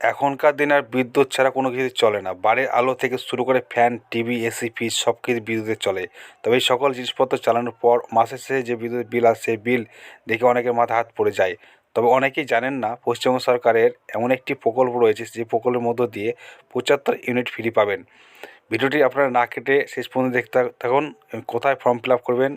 এখনকার দিনে আর বিদ্যুৎ ছাড়া কোনো কিছু চলে না। বাড়ির আলো থেকে শুরু করে ফ্যান, টিভি, এসি, ফ্রিজ সব কিছু বিদ্যুতে চলে। তবে এই সকল জিনিসপত্র চালানোর পর মাসের শেষে যে বিদ্যুৎ বিল আসে, সেই বিল দেখে অনেকের মাথা হাত পড়ে যায়। তবে অনেকেই জানেন না, পশ্চিমবঙ্গ সরকারের এমন একটি প্রকল্প রয়েছে, যে প্রকল্পের মধ্য দিয়ে পঁচাত্তর ইউনিট ফ্রি পাবেন। ভিডিওটি আপনারা না কেটে শেষ পর্যন্ত দেখতে থাকুন কোথায় ফর্ম ফিল আপ করবেন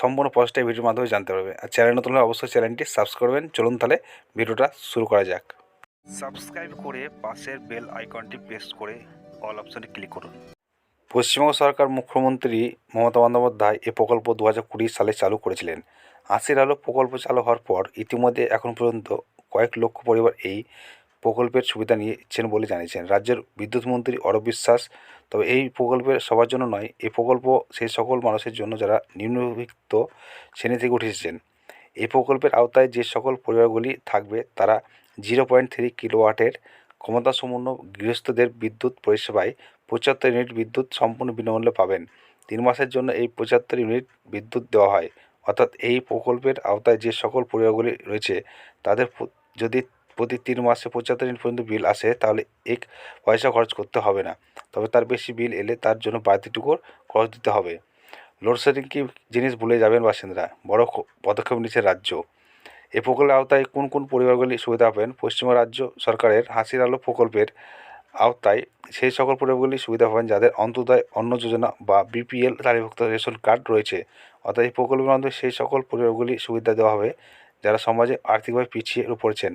সম্পূর্ণ প্রসেসটা ভিডিওর মাধ্যমে জানতে পারবেন। আর চ্যানেল নতুন হলে অবশ্যই চ্যানেলটি সাবস্ক্রাইব করবেন। চলুন তাহলে ভিডিওটা শুরু করা যাক। সাবস্ক্রাইব করে পাশের বেল আইকনটি প্রেস করে অল অপশনে ক্লিক করুন। পশ্চিমবঙ্গ সরকার মুখ্যমন্ত্রী মমতা বন্দ্যোপাধ্যায় এ প্রকল্প দু হাজার কুড়ি সালে চালু করেছিলেন। আশির আলো প্রকল্প চালু হওয়ার পর ইতিমধ্যে এখন পর্যন্ত কয়েক লক্ষ পরিবার এই প্রকল্পের সুবিধা নিয়েছেন বলে জানিয়েছেন। রাজ্যের বিদ্যুৎ মন্ত্রী অরব বিশ্বাস, তবে এই প্রকল্পের সবার জন্য নয় এই প্রকল্প সেই সকল মানুষের জন্য যারা নিম্নবিত্ত শ্রেণি থেকে উঠে এসেছেন। এই প্রকল্পের আওতায় যে সকল পরিবারগুলি থাকবে, তারা জিরো পয়েন্ট থ্রি কিলোওয়াটের ক্ষমতাসম্পন্ন গৃহস্থদের বিদ্যুৎ পরিষেবায় পঁচাত্তর ইউনিট বিদ্যুৎ সম্পূর্ণ বিনামূল্যে পাবেন। তিন মাসের জন্য এই পঁচাত্তর ইউনিট বিদ্যুৎ দেওয়া হয়। অর্থাৎ এই প্রকল্পের আওতায় যে সকল পরিবারগুলি রয়েছে, তাদের যদি প্রতি তিন মাসে পঁচাত্তর ইউনিট পর্যন্ত বিল আসে, তাহলে এক পয়সা খরচ করতে হবে না। তবে তার বেশি বিল এলে তার জন্য বাড়তিটুকুর খরচ দিতে হবে। লোডশেডিং কি জিনিস ভুলে যাবেন বাসিন্দারা? বড় পদক্ষেপ নিচ্ছে রাজ্য। এই প্রকল্পের আওতায় কোন কোন পরিবারগুলি সুবিধা পাবেন? পশ্চিমবঙ্গ রাজ্য সরকারের হাসির আলো প্রকল্পের আওতায় সেই সকল পরিবারগুলি সুবিধা পাবেন যাদের অন্তোদয় অন্ন যোজনা বা বিপিএল তালিভুক্ত রেশন কার্ড রয়েছে। অর্থাৎ এই প্রকল্পের মাধ্যমে সেই সকল পরিবারগুলি সুবিধা দেওয়া হবে যারা সমাজে আর্থিকভাবে পিছিয়ে পড়েছেন।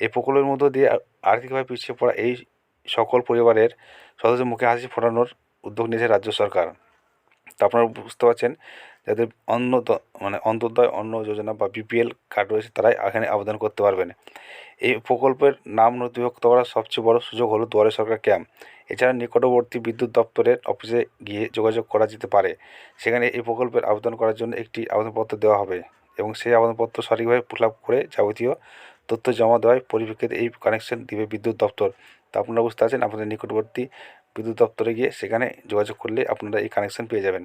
এই প্রকল্পের মধ্য দিয়ে আর্থিকভাবে পিছিয়ে পড়া এই সকল পরিবারের সদস্যের মুখে হাসি ফোটানোর উদ্যোগ নিয়েছে রাজ্য সরকার। তা আপনারা বুঝতে পারছেন। যাদের অন্ন দ- মানে অন্তর্দয় অন্ন যোজনা বা বিপিএল কার্ড রয়েছে, তারাই এখানে আবেদন করতে পারবেন। এই প্রকল্পের নাম নথিভুক্ত করার সবচেয়ে বড় সুযোগ হলো দুয়ারে সরকার ক্যাম্প। এছাড়া নিকটবর্তী বিদ্যুৎ দপ্তরের অফিসে গিয়ে যোগাযোগ করা যেতে পারে। সেখানে এই প্রকল্পের আবেদন করার জন্য একটি আবেদনপত্র দেওয়া হবে এবং সেই আবেদনপত্র সঠিকভাবে ফিল করে যাবতীয় তথ্য জমা দেওয়ার পরিপ্রেক্ষিতে এই কানেকশন দিবে বিদ্যুৎ দপ্তর। তা আপনারা বুঝতে আছেন আপনাদের নিকটবর্তী বিদ্যুৎ দপ্তরে গিয়ে সেখানে যোগাযোগ করলে আপনারা এই কানেকশন পেয়ে যাবেন।